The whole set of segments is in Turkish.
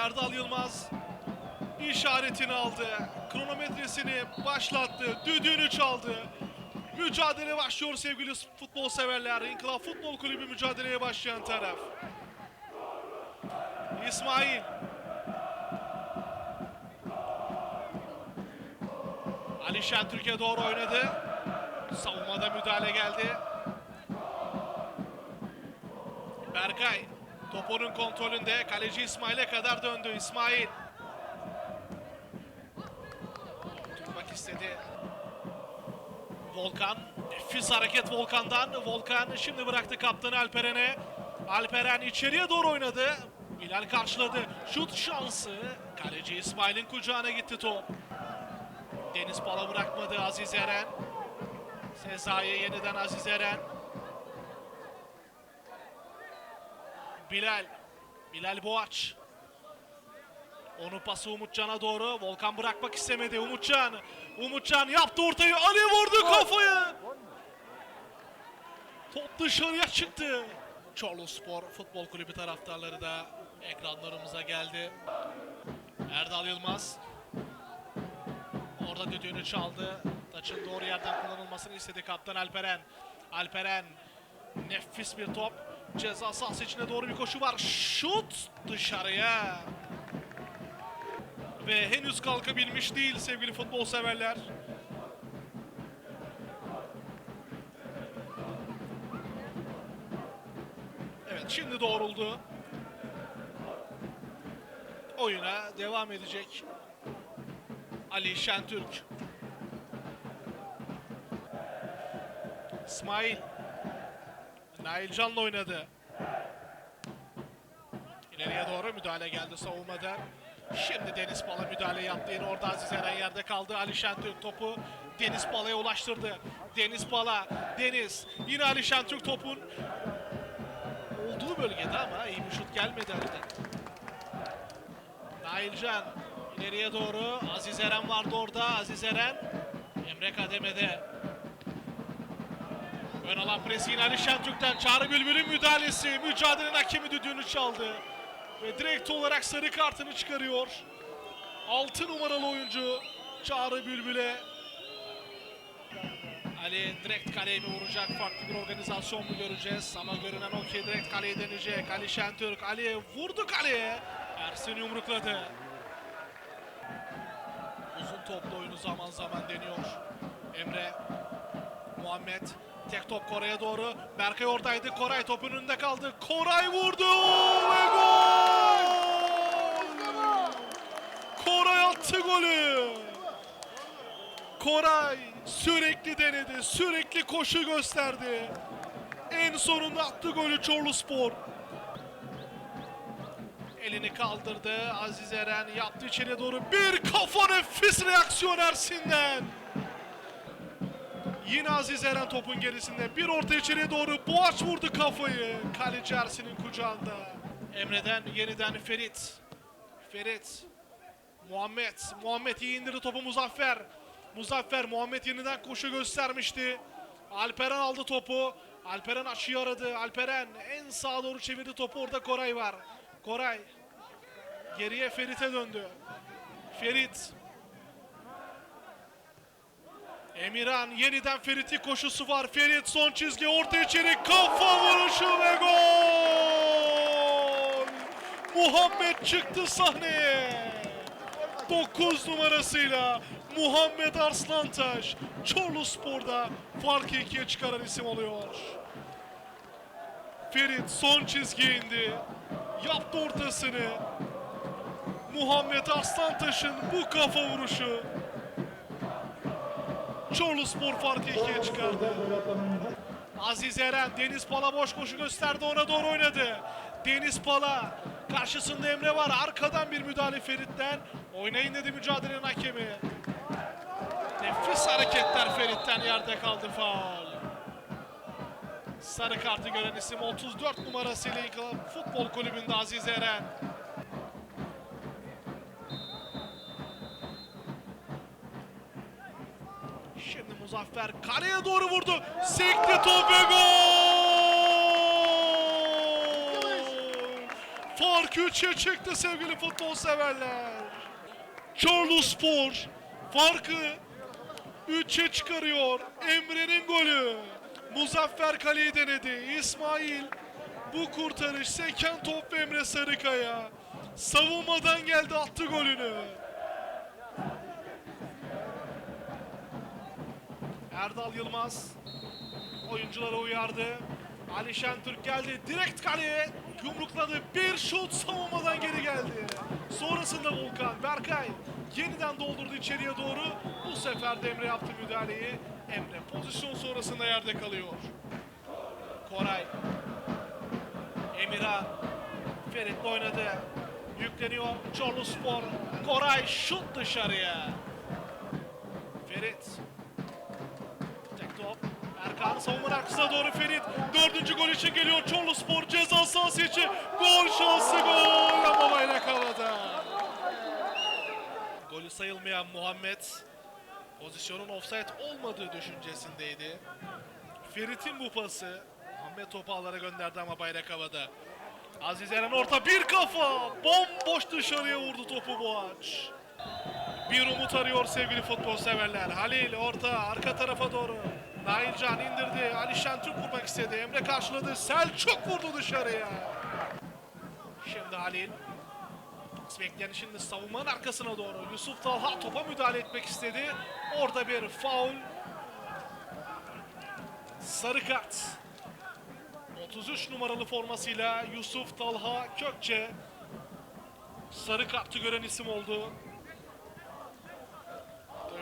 Erdal Yılmaz işaretini aldı. Kronometresini başlattı. Düdüğünü çaldı. Mücadele başlıyor sevgili futbol severler. İnkılap Futbol Kulübü mücadeleye başlayan taraf. İsmail. Ali Şentürk'e doğru oynadı. Savunmada müdahale geldi. Berkay topunun kontrolünde kaleci İsmail'e kadar döndü. İsmail tutmak istedi. Volkan nefis hareket Volkan'dan. Volkan şimdi bıraktı kaptanı Alperen'e. Alperen içeriye doğru oynadı. Bilal karşıladı. Şut şansı. Kaleci İsmail'in kucağına gitti top. Deniz Bala bırakmadı Aziz Eren. Sezai'ye yeniden Aziz Eren. Bilal. Bilal Boğaç. Onu pası Umutcan'a doğru. Volkan bırakmak istemedi. Umutcan. Umutcan yaptı ortayı. Ali vurdu kafayı. Top dışarıya çıktı. Çorlu Spor Futbol Kulübü taraftarları da ekranlarımıza geldi. Erdal Yılmaz. Orada düdüğünü çaldı. Taçın doğru yerden kullanılmasını istedi kaptan Alperen. Alperen nefis bir top. Ceza sahası içine doğru bir koşu var. Şut dışarıya. Ve henüz kalkabilmiş değil sevgili futbol severler. Evet şimdi doğruldu. Oyuna devam edecek. Ali Şentürk. İsmail. Nail Can'la oynadı. İleriye doğru müdahale geldi savunmada. Şimdi Deniz Bala müdahale yaptı. Yine orada Aziz Eren yerde kaldı. Ali Şentürk topu Deniz Bala'ya ulaştırdı. Deniz Bala, Deniz. Yine Ali Şentürk topun olduğu bölgede ama iyi bir şut gelmedi Ali'den. Nailcan ileriye doğru Aziz Eren vardı orada. Aziz Eren Emre Kademe'de. Ön alan presi yine Ali Şentürk'ten Çağrı Bülbül'ün müdahalesi. Mücadelenin hakemi düdüğünü çaldı. Ve direkt olarak sarı kartını çıkarıyor. 6 numaralı oyuncu Çağrı Bülbül'e. Ali direkt kaleye mi vuracak? Farklı bir organizasyon mu göreceğiz? Ama görünen o ki direkt kaleyi deneyecek. Ali Şentürk. Ali vurdu kaleye. Ersin yumrukladı. Uzun toplu oyunu zaman zaman deniyor. Emre. Muhammed. Tek top Koray'a doğru. Berkay oradaydı. Koray topun önünde kaldı. Koray vurdu ve gol! Koray attı golü. Koray sürekli denedi. Sürekli koşu gösterdi. En sonunda attı golü Çorlu Spor. Elini kaldırdı. Aziz Eren yaptı içeri doğru. Bir kafa nefis reaksiyon Ersin'den. Yine Aziz Eren topun gerisinde. Bir orta içeriye doğru. Boğaç vurdu kafayı. Kaleci Ersin'in kucağında. Emre'den yeniden Ferit. Ferit. Muhammed. Muhammed iyi indirdi topu Muzaffer. Muzaffer Muhammed yeniden koşu göstermişti. Alperen aldı topu. Alperen açıyı aradı. Alperen en sağa doğru çevirdi topu. Orada Koray var. Koray. Geriye Ferit'e döndü. Ferit. Emirhan yeniden Ferit'in koşusu var. Ferit son çizgi orta içeri kafa vuruşu ve gol! Muhammed çıktı sahneye. 9 numarasıyla Muhammed Arslantaş Çorlu Spor'da farkı ikiye çıkaran isim oluyor. Ferit son çizgiye indi. Yaptı ortasını. Muhammed Arslantaş'ın bu kafa vuruşu Çorlu Spor farkı ikiye çıkardı. Aziz Eren, Deniz Pala boş koşu gösterdi ona doğru oynadı. Deniz Pala, karşısında Emre var. Arkadan bir müdahale Ferit'ten. Oynayın dedi mücadelenin hakemi. Nefis hareketler Ferit'ten yerde kaldı faul. Sarı kartı gören isim 34 numarasıyla Futbol Kulübü'nde Aziz Eren. Şimdi Muzaffer kaleye doğru vurdu. Sekti top ve gol! Fark 3'e çıktı sevgili futbol severler. Charles Spor farkı 3'e çıkarıyor. Emre'nin golü. Muzaffer kaleyi denedi. İsmail bu kurtarış seken top ve Emre Sarıkaya. Savunmadan geldi attı golünü. Erdal Yılmaz oyuncuları uyardı. Ali Şentürk geldi direkt kaleye yumrukladı. Bir şut savunmadan geri geldi. Sonrasında Volkan Berkay yeniden doldurdu içeriye doğru. Bu sefer de Emre yaptı müdahaleyi. Emre pozisyon sonrasında yerde kalıyor. Koray Emirhan Ferit'le oynadı. Yükleniyor Çorlu Spor. Koray şut dışarıya. Ferit savunmanın arkasına doğru Ferit. Dördüncü gol için geliyor Çorlu Spor ceza sahası için. Gol şansı gol ama bayrak havada. Golü sayılmayan Muhammed pozisyonun offside olmadığı düşüncesindeydi. Ferit'in bu pası Muhammed topu ağlara gönderdi ama bayrak havada. Aziz Eren orta bir kafa. Bomboş dışarıya vurdu topu Boğaç. Bir umut arıyor sevgili futbol severler. Halil orta arka tarafa doğru. Nailcan indirdi. Ali Şentürk vurmak istedi. Emre karşıladı. Selçuk vurdu dışarıya. Şimdi Halil. Bekleyen şimdi savunmanın arkasına doğru. Yusuf Talha topa müdahale etmek istedi. Orada bir faul. Sarı kart. 33 numaralı formasıyla Yusuf Talha Kökçe sarı kartı gören isim oldu.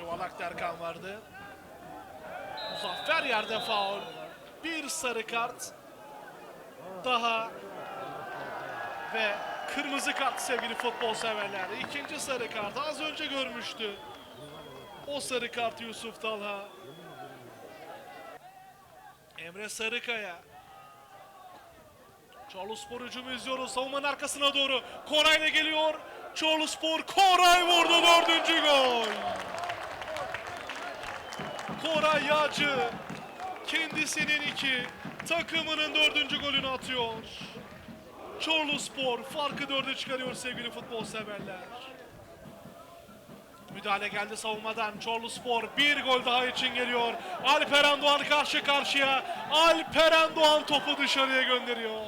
Yuvarlak Derkan vardı. Muzaffer yerde faul. Bir sarı kart. Daha ve kırmızı kart sevgili futbol severler. İkinci sarı kart az önce görmüştü. O sarı kart Yusuf Talha. Emre Sarıkaya. Çorlu Spor hücumu izliyoruz. Savunmanın arkasına doğru. Koray'la geliyor. Çorlu Spor Koray vurdu dördüncü gol. Koray Yağcı kendisinin iki, takımının dördüncü golünü atıyor. Çorlu Spor farkı dörde çıkarıyor sevgili futbol severler. Müdahale geldi savunmadan. Çorlu Spor bir gol daha için geliyor. Alperen Doğan karşı karşıya. Alperen Doğan topu dışarıya gönderiyor.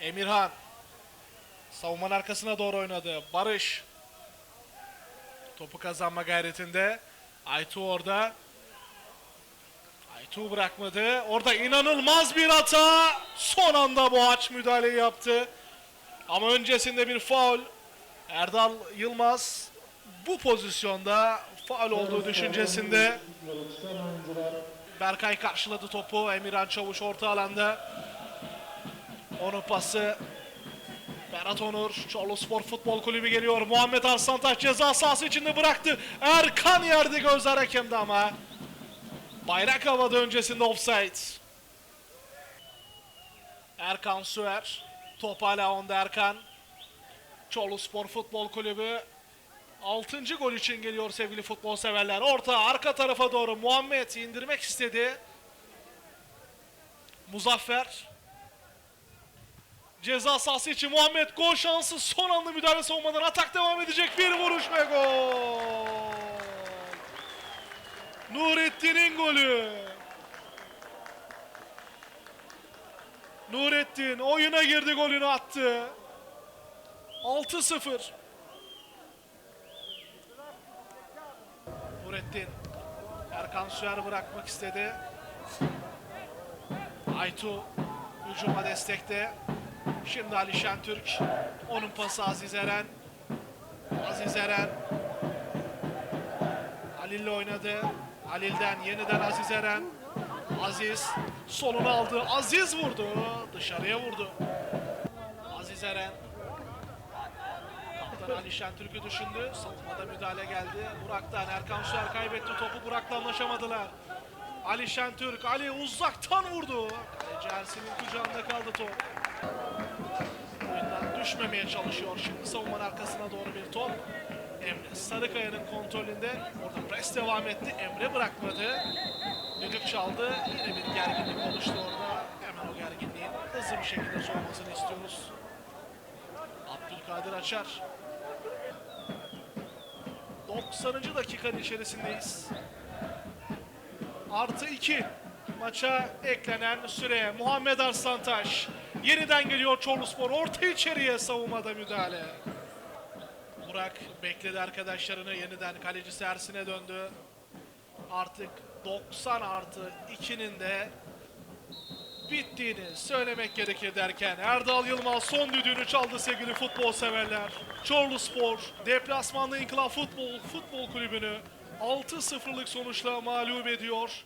Emirhan. Savunmanın arkasına doğru oynadı. Barış. Topu kazanma gayretinde. Aytu orada. Aytu bırakmadı. Orada inanılmaz bir hata. Son anda Boğaç müdahaleyi yaptı. Ama öncesinde bir faul. Erdal Yılmaz bu pozisyonda faul olduğu düşüncesinde. Berkay karşıladı topu. Emirhan Çavuş orta alanda. Onun pası Berat Onur, Çorlu Spor Futbol Kulübü geliyor. Muhammed Arslantaş ceza sahası içinde bıraktı. Erkan yerde gözler hakemde ama. Bayrak havada öncesinde offside. Erkan Süer. Top hala onda Erkan. Çorlu Spor Futbol Kulübü 6. gol için geliyor sevgili futbol severler. Orta arka tarafa doğru Muhammed indirmek istedi. Muzaffer Ceza sahası için Muhammed gol şansı son anda müdahale savunmadan atak devam edecek bir vuruş ve gol. Nurettin'in golü. Nurettin oyuna girdi golünü attı. 6-0. Nurettin Erkan Süer bırakmak istedi. Aytu hücuma destekte. Şimdi Ali Şentürk. Onun pası Aziz Eren. Aziz Eren. Halil'le oynadı. Halil'den yeniden Aziz Eren. Aziz solunu aldı. Aziz vurdu. Dışarıya vurdu. Aziz Eren. Kaptan Ali Şentürk'ü düşündü. Savunmada müdahale geldi. Burak'tan Erkan Süer kaybetti topu. Burak'la anlaşamadılar. Ali Şentürk, Ali uzaktan vurdu. Kaleci Ersin'in kucağında kaldı top. Düşmemeye çalışıyor. Şimdi savunmanın arkasına doğru bir top. Emre Sarıkaya'nın kontrolünde. Orada pres devam etti. Emre bırakmadı. Düdük çaldı. Yine bir gerginlik oluştu orada. Hemen o gerginliğin hızlı bir şekilde soğumasını istiyoruz. Abdülkadir Açar. 90. dakikanın içerisindeyiz. Artı 2 maça eklenen süre. Muhammed Arslantaş. Yeniden geliyor Çorluspor. Orta içeriye savunmada müdahale. Burak bekledi arkadaşlarını. Yeniden kalecisi Ersin'e döndü. Artık 90 artı 2'nin de bittiğini söylemek gerekir derken Erdal Yılmaz son düdüğünü çaldı sevgili futbol severler. Çorlu Spor deplasmanda İnkılap Futbol Futbol Kulübü'nü 6-0'lık sonuçla mağlup ediyor.